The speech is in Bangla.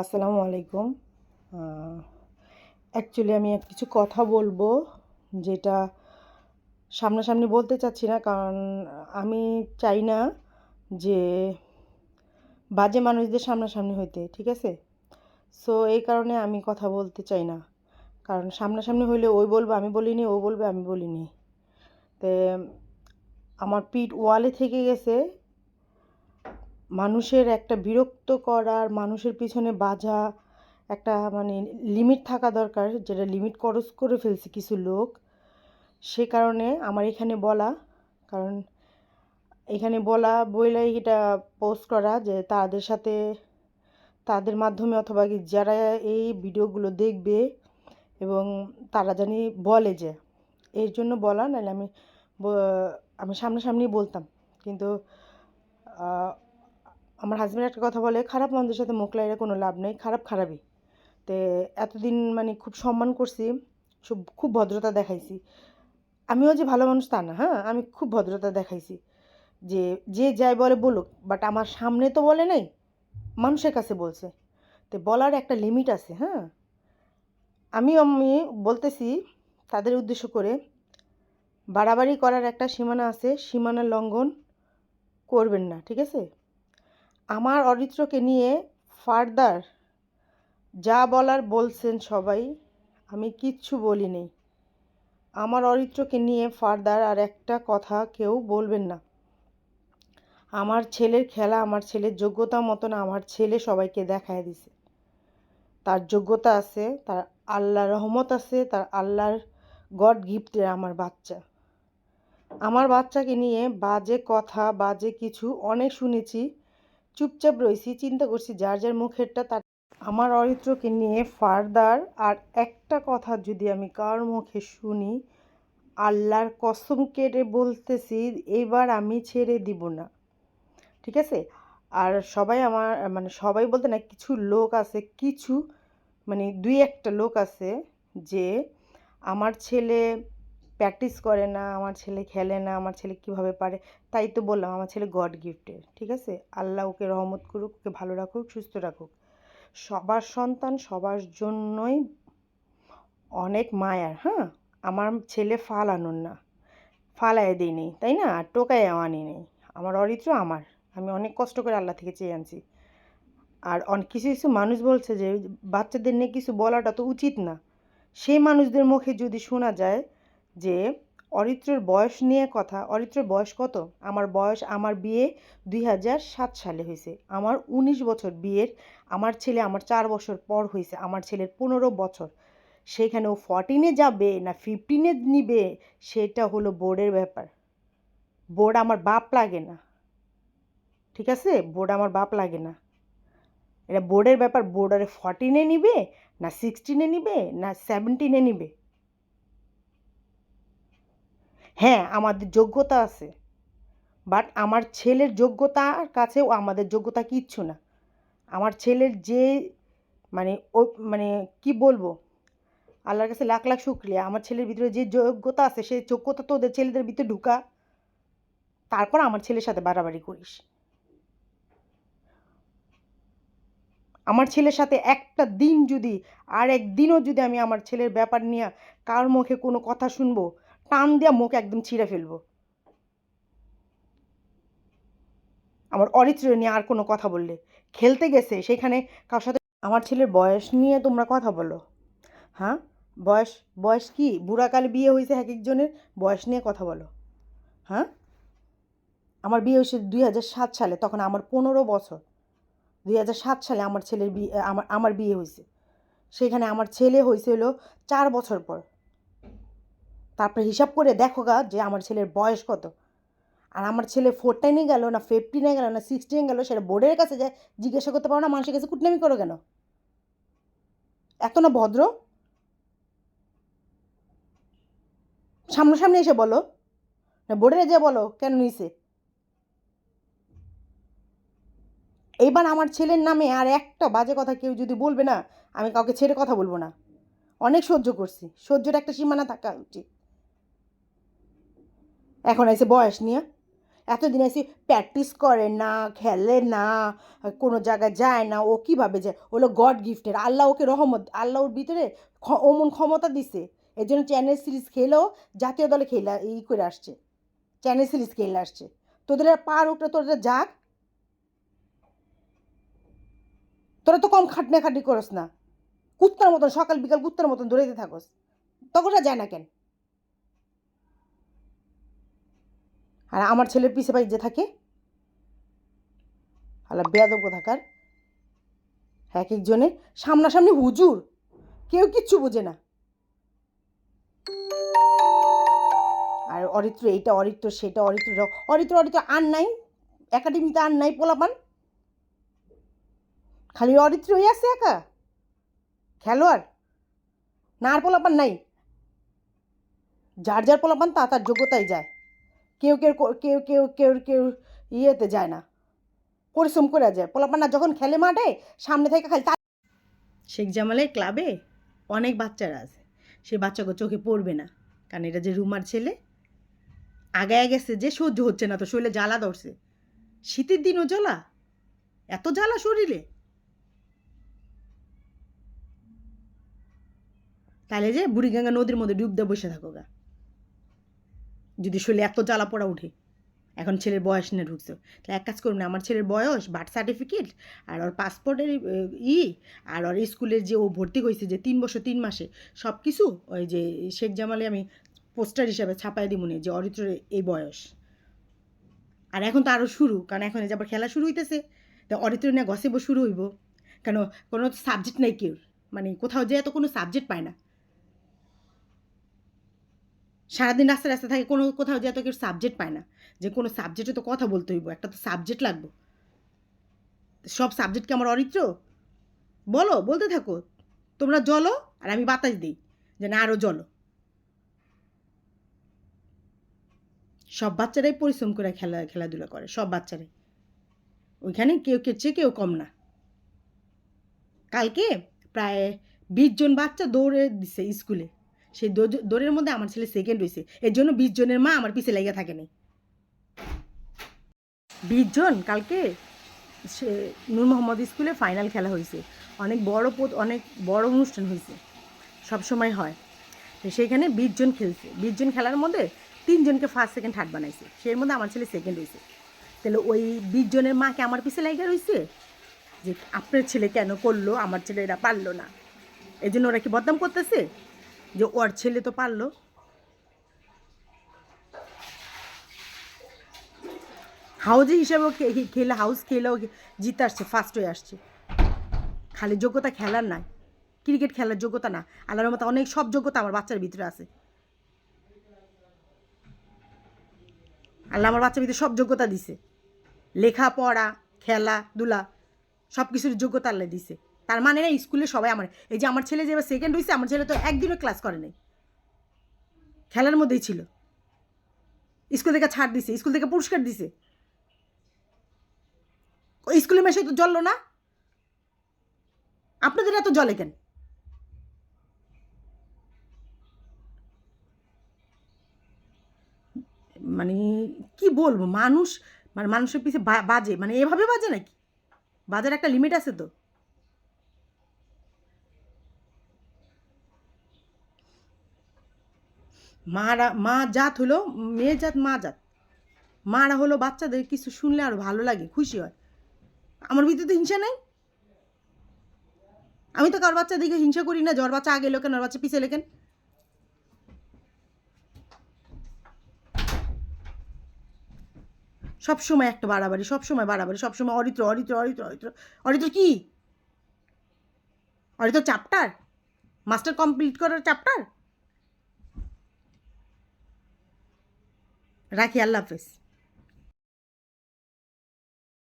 আসসালামু আলাইকুম। অ্যাকচুয়ালি আমি কিছু কথা বলব যেটা সামনাসামনি বলতে চাচ্ছি না, কারণ আমি চাই না যে বাজে মানুষদের সামনাসামনি হইতে, ঠিক আছে? সো এই কারণে আমি কথা বলতে চাই না। কারণ সামনাসামনি হইলে ওই বলবে, আমি বলিনি, ও বলবে, আমি বলিনি। তে, আমার পিঠ ওয়ালে থেকে গেছে মানুষের একটা বিরক্ত করার, মানুষের পিছনে বাজা একটা মানে লিমিট থাকা দরকার, যেটা লিমিট ক্রস করে ফেলছে কিছু লোক। সে কারণে আমার এখানে বলা, কারণ এখানে বলা বইলাই এটা পোস্ট করা যে তাদের সাথে, তাদের মাধ্যমে অথবা যারা এই ভিডিওগুলো দেখবে এবং তারা জানি বলে যে, এর জন্য বলা, নাহলে আমি আমি সামনাসামনি বলতাম। কিন্তু আমার হাজব্যান্ড একটা কথা বলে, খারাপ মানুষের সাথে মুখ লাইরে কোনো লাভ নেই, খারাপ খারাপই। তে এতদিন মানে খুব সম্মান করছি খুব খুব ভদ্রতা দেখাইছি। আমিও যে ভালো মানুষ তা না হ্যাঁ? আমি খুব ভদ্রতা দেখাইছি যে যে যাই বলে বলুক বাট আমার সামনে তো বলে নাই, মানুষের কাছে বলছে। তো বলার একটা লিমিট আছে হ্যাঁ? আমি আমি বলতেছি তাদের উদ্দেশ্য করে, বাড়াবাড়ি করার একটা সীমানা আছে সীমানা লঙ্ঘন করবেন না, ঠিক আছে? আমার অরিত্রকে নিয়ে ফার্দার যা বলার বলছেন সবাই, আমি কিচ্ছু বলিনি। আমার অরিত্রকে নিয়ে ফার্দার আর একটা কথা কেউ বলবেন না। আমার ছেলের খেলা আমার ছেলের যোগ্যতা মতন আমার ছেলে সবাইকে দেখায় দিছে। তার যোগ্যতা আছে, তার আল্লাহর রহমত আছে, তার আল্লাহর গড গিফটের আমার বাচ্চা। আমার বাচ্চাকে নিয়ে বাজে কথা, বাজে কিছু অনেক শুনেছি চুপচাপ রয়েছি চিন্তা করছি যার যার মুখেরটা তার আমার অরিত্রকে নিয়ে ফার্দার আর একটা কথা যদি আমি কার মুখে শুনি, আল্লাহর কসম কেটে বলতেছি, এবার আমি ছেড়ে দিব না। ঠিক আছে? আর সবাই আমার মানে সবাই বলতে না, কিছু লোক আছে, কিছু মানে দুই একটা লোক আছে যে আমার ছেলে প্র্যাকটিস করে না, আমার ছেলে খেলে না, আমার ছেলে কীভাবে পারে, তাই তো বললাম, আমার ছেলে গড গিফটের ঠিক আছে? আল্লাহ ওকে রহমত করুক, ওকে ভালো রাখুক, সুস্থ রাখুক। সবার সন্তান সবার জন্যই অনেক মায়ার হ্যাঁ? আমার ছেলে ফালানোর না, ফালায় নেই, তাই না? আর টোকায় আনি নেই, আমার অরিত্র আমার, আমি অনেক কষ্ট করে আল্লাহ থেকে চেয়ে আনছি। আর অনেক কিছু কিছু মানুষ বলছে যে, বাচ্চাদের নিয়ে কিছু বলাটা তো উচিত না। সেই মানুষদের মুখে যদি শোনা যায় যে অরিত্রের বয়স নিয়ে কথা। অরিত্রের বয়স কত? আমার বয়স আমার বিয়ে দুই হাজার সাত সালে হয়েছে। আমার উনিশ বছর বিয়ের আমার ছেলে আমার চার বছর পর হয়েছে। আমার ছেলের পনেরো বছর। সেখানে ও ফর্টিনে যাবে না ফিফটিনে নিবে? সেটা হলো বোর্ডের ব্যাপার। বোর্ড আমার বাপ লাগে না। ঠিক আছে? বোর্ড আমার বাপ লাগে না। এটা বোর্ডের ব্যাপার। বোর্ড আরে ফর্টিনে নিবে না সিক্সটিনে নিবে না সেভেন্টিনে নিবে? হ্যাঁ আমাদের যোগ্যতা আছে। বাট আমার ছেলের যোগ্যতার কাছেও আমাদের যোগ্যতা কিচ্ছু না। আমার ছেলের যে মানে ও মানে কি বলব? আল্লাহর কাছে লাখ লাখ শুক্রিয়া। আমার ছেলের ভিতরে যে যোগ্যতা আছে সেই যোগ্যতা তো ওদের ছেলেদের ভিতরে ঢুকা। তারপর আমার ছেলের সাথে বাড়াবাড়ি করিস। আমার ছেলের সাথে একটা দিন যদি আর একদিনও যদি আমি আমার ছেলের ব্যাপার নিয়ে কার মুখে কোনো কথা শুনব টান দিয়া মুখ একদম ছিঁড়ে ফেলব। আমার অরিত্র নিয়ে আর কোনো কথা বললে। খেলতে গেছে, সেখানে কারোর সাথে আমার ছেলের বয়স নিয়ে তোমরা কথা বলো। হ্যাঁ? বয়স বয়স কি? বুড়াকালে বিয়ে হয়েছে এক একজনের বয়স নিয়ে কথা বলো। হ্যাঁ? আমার বিয়ে হয়েছে দুই হাজার সাত সালে, তখন আমার পনেরো বছর। দুই হাজার সাত সালে আমার ছেলের বিয়ে, আমার আমার বিয়ে হয়েছে। সেখানে আমার ছেলে হয়েছে হলো চার বছর পর। তারপরে হিসাব করে দেখো গা যে আমার ছেলের বয়স কত। আর আমার ছেলে ফোর টেনে গেল না ফিফটিনে গেল না সিক্সটিনে গেল, সেটা বোর্ডের কাছে যায়, জিজ্ঞাসা করতে পারো না মানুষের কাছে কুটনামি করো কেন? এত না ভদ্র? সামনাসামনি এসে বলো। না বোর্ডে যে বলো, কেন নিছে? এইবার আমার ছেলের নামে আর একটা বাজে কথা কেউ যদি বলবে না, আমি কাউকে ছেড়ে কথা বলব না। অনেক সহ্য করছি, সহ্যের একটা সীমানা থাকা উচিত। এখন এসে বয়স নিয়ে। এতদিন এসে প্র্যাকটিস করে না, খেলে না, কোনো জায়গায় যায় না, ও কীভাবে যায়? ওগুলো গড গিফটের আল্লাহ ওকে রহমত, আল্লাহ ওর ভিতরে অমন ক্ষমতা দিছে। এই জন্য চ্যানেল সিরিজ খেলেও জাতীয় দলে খেলে, ই করে আসছে। চ্যানেল সিরিজ খেলে আসছে। তোদের পার ওটা তোদের যাক। তোরা তো কম খাটনে খাটি করস না। কুত্তার মতন, সকাল বিকাল কুত্তার মতন দৌড়াইতে থাকস। তখন যায় না কেন? আর আমার ছেলের পিছে পাই যে থাকে আলা বেয়াদব থাকার এক একজনের সামনাসামনি হুজুর, কেউ কিচ্ছু বোঝে না। আর অরিত্র এইটা অরিত্র, সেটা অরিত্র অরিত্র অরিত্র আর নাই, একাডেমিতে আর নাই, পোলাপান। খালি অরিত্রই আছে একা। খেলোয়াড়, না আর পোলাপান নাই। যার যার পোলাপান তা তার যোগ্যতায় যায়। কেউ কেউ কেউ কেউ কেউ কেউ ইয়েতে যায় না। পরিশ্রম করে যায়। পোলাপান্না যখন খেলে মাঠে, সামনে থেকে খালি শেখ জামালের ক্লাবে অনেক বাচ্চারা আছে। সে বাচ্চাকে চোখে পড়বে না। কারণ এটা যে রুমার ছেলে, আগায় গেছে যে সহ্য হচ্ছে না, তো শরীরে জ্বালা ধরছে। শীতের দিনও জ্বালা? এত জ্বালা শরীরে? তাহলে যে বুড়িগঙ্গা নদীর মধ্যে ডুব দিয়ে বসে থাকো গা। যদি শরীরে এত জ্বালা পড়া উঠে এখন ছেলের বয়স নিয়ে ঢুকছো। তাহলে এক কাজ করুন, আমার ছেলের বয়স বার্থ সার্টিফিকেট আর ওর পাসপোর্টের ই আর ওর স্কুলের যে ও ভর্তি হয়েছে যে তিন বছর, তিন মাসে সব কিছু ওই যে শেখ জামালে আমি পোস্টার হিসাবে ছাপাই দিমুনি যে অরিত্রের এই বয়স। আর এখন তো আরও শুরু, কারণ এখন যে আবার খেলা শুরু হইতেছে, তা অরিত্র নিয়ে গসিবও শুরু হইব। কেন কোনো সাবজেক্ট নাই কেউ মানে কোথাও যেয়ে তো কোনো সাবজেক্ট পায় না। সারাদিন রাস্তায় রাস্তা থাকে, কোনো কোথাও যেয়ে তো কেউ সাবজেক্ট পায় না, যে কোনো সাবজেক্টে তো কথা বলতে হইব, একটা তো সাবজেক্ট লাগবো। সব সাবজেক্টকে আমার অরিত্র? বলো, বলতে থাকো। তোমরা জলো আর আমি বাতাস দিই যে না আরও জলো। সব বাচ্চারাই পরিশ্রম করে খেলা, খেলাধুলা করে, সব বাচ্চারাই। ওইখানে কেউ কেউ চেয়ে কেউ কম না। কালকে প্রায় বিশ জন বাচ্চা দৌড়ে দিছে স্কুলে। সেই দৌড়ের মধ্যে আমার ছেলে সেকেন্ড হয়েছে এর জন্য বিশ জনের মা আমার পিছে লেগে থাকেনি বিশ জন? কালকে সে নূর মোহাম্মদ স্কুলে ফাইনাল খেলা হয়েছে অনেক বড় পদ, অনেক বড় অনুষ্ঠান হয়েছে সব সময় হয়। তো সেইখানে বিশ জন খেলছে। বিশ জন খেলার মধ্যে তিনজনকে ফার্স্ট সেকেন্ড থার্ড বানাইছে। সেই মধ্যে আমার ছেলে সেকেন্ড হয়েছে তাহলে ওই বিশ জনের মাকে আমার পিছে লাইগা রয়েছে যে আপনার ছেলে কেন করল? আমার ছেলে এরা পারল না। এই জন্য ওরা কি বদনাম করতেছে? যে ওর ছেলে তো পারল। হাউজে হিসাবেও খেলে হাউস খেলেও জিতে আসছে ফার্স্ট হয়ে আসছে। খালি যোগ্যতা খেলার নাই। ক্রিকেট খেলার যোগ্যতা না। আল্লাহর মতো অনেক সব যোগ্যতা আমার বাচ্চার ভিতরে আছে। আল্লাহ আমার বাচ্চার ভিতরে সব যোগ্যতা দিছে। লেখাপড়া খেলাধুলা সব কিছুর যোগ্যতা আল্লাহ দিছে। তার মানে না, স্কুলে সবাই আমার, এই যে আমার ছেলে যে এবার সেকেন্ড হয়েছে আমার ছেলে তো একদিনও ক্লাস করে নাই। খেলার মধ্যেই ছিল। স্কুল থেকে ছাড় দিছে, স্কুল থেকে পুরস্কার দিছে। ওই স্কুলে মেশে তো জ্বললো না। আপনাদের এত জলে কেন? মানে কি বলব, মানুষ মানে মানুষের পিছে বা- বাজে মানে এভাবে বাজে নাকি? বাজার একটা লিমিট আছে তো। মারা, মা জাত হলো, মেয়ে জাত, মা জাত। মারা হলো বাচ্চাদের কিছু শুনলে আরও ভালো লাগে, খুশি হয়। আমার ভিতরে তো হিংসা নেই। আমি তো কার বাচ্চা দেখে হিংসা করি না, জ্বর বাচ্চা আগে এলো কেন ওর বাচ্চা পিছিয়ে লেখেন সব সময় একটা বাড়াবাড়ি, সব সময় বাড়াবাড়ি, সব সময় অরিত্র অরিত্র অরিত্র অরিত্র। অরিত্র কি? অরিত্র চাপ্টার মাস্টার কমপ্লিট করার চাপ্টার রাখি আল্লাহ হাফেজ।